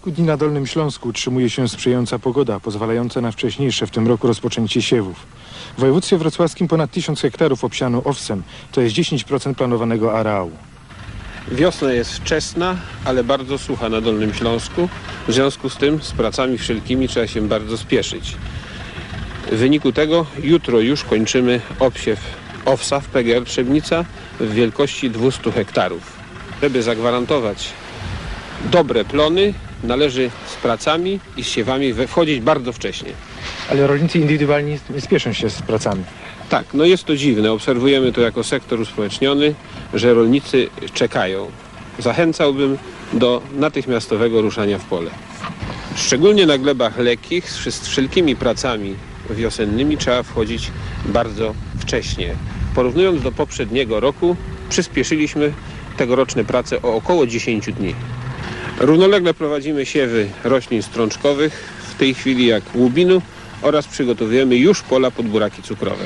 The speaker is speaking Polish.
kilku dni na Dolnym Śląsku utrzymuje się sprzyjająca pogoda, pozwalająca na wcześniejsze w tym roku rozpoczęcie siewów. W województwie wrocławskim ponad 1000 hektarów obsiano owsem, to jest 10% planowanego areału. Wiosna jest wczesna, ale bardzo sucha na Dolnym Śląsku. W związku z tym z pracami wszelkimi trzeba się bardzo spieszyć. W wyniku tego jutro już kończymy obsiew owsa w PGR Trzebnica w wielkości 200 hektarów. Żeby zagwarantować dobre plony, należy z pracami i z siewami wchodzić bardzo wcześnie. Ale rolnicy indywidualni spieszą się z pracami. Tak, no jest to dziwne. Obserwujemy to jako sektor uspołeczniony, że rolnicy czekają. Zachęcałbym do natychmiastowego ruszania w pole. Szczególnie na glebach lekkich z wszelkimi pracami wiosennymi trzeba wchodzić bardzo wcześnie. Porównując do poprzedniego roku, przyspieszyliśmy tegoroczne prace o około 10 dni. Równolegle prowadzimy siewy roślin strączkowych, w tej chwili jak łubinu oraz przygotowujemy już pola pod buraki cukrowe.